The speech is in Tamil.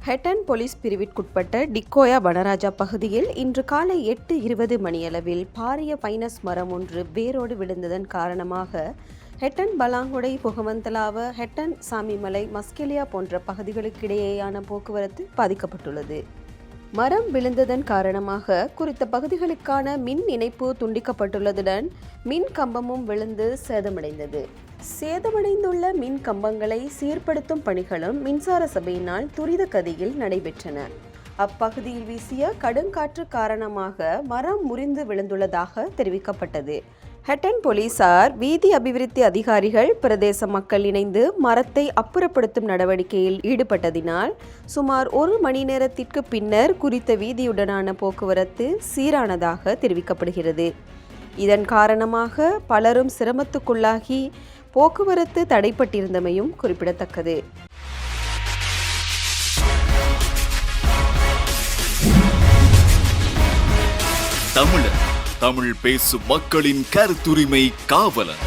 ஹெட்டன் போலீஸ் பிரிவிற்குட்பட்ட டிக்கோயா வனராஜா பகுதியில் இன்று காலை எட்டு இருபது மணியளவில் பாரிய பைனஸ் மரம் ஒன்று வேரோடு விழுந்ததன் காரணமாக ஹெட்டன் பலாங்குடை புகவந்தலாவ ஹெட்டன் சாமிமலை மஸ்கெலியா போன்ற பகுதிகளுக்கிடையேயான போக்குவரத்து பாதிக்கப்பட்டுள்ளது. மரம் விழுந்ததன் காரணமாக குறித்த பகுதிகளுக்கான மின் இணைப்பு துண்டிக்கப்பட்டுள்ளதுடன் மின் கம்பமும் விழுந்து சேதமடைந்தது. சேதமடைந்துள்ள மின் கம்பங்களை சீர்படுத்தும் பணிகளும் மின்சார சபையினால் துரித கதியில் நடைபெற்றன. அப்பகுதியில் வீசிய கடுங்காற்று காரணமாக மரம் முறிந்து விழுந்துள்ளதாக தெரிவிக்கப்பட்டது. ஹெட்டன் போலீசார் வீதி அபிவிருத்தி அதிகாரிகள் பிரதேச மக்கள் இணைந்து மரத்தை அப்புறப்படுத்தும் நடவடிக்கையில் ஈடுபட்டதினால் சுமார் ஒரு மணி நேரத்திற்கு பின்னர் குறித்த வீதியுடனான போக்குவரத்து சீரானதாக தெரிவிக்கப்படுகிறது. இதன் காரணமாக பலரும் சிரமத்துக்குள்ளாகி போக்குவரத்து தடைப்பட்டிருந்தமையும் குறிப்பிடத்தக்கது. தமிழர் தமிழ் பேசும் மக்களின் கருத்துரிமை காவலன்.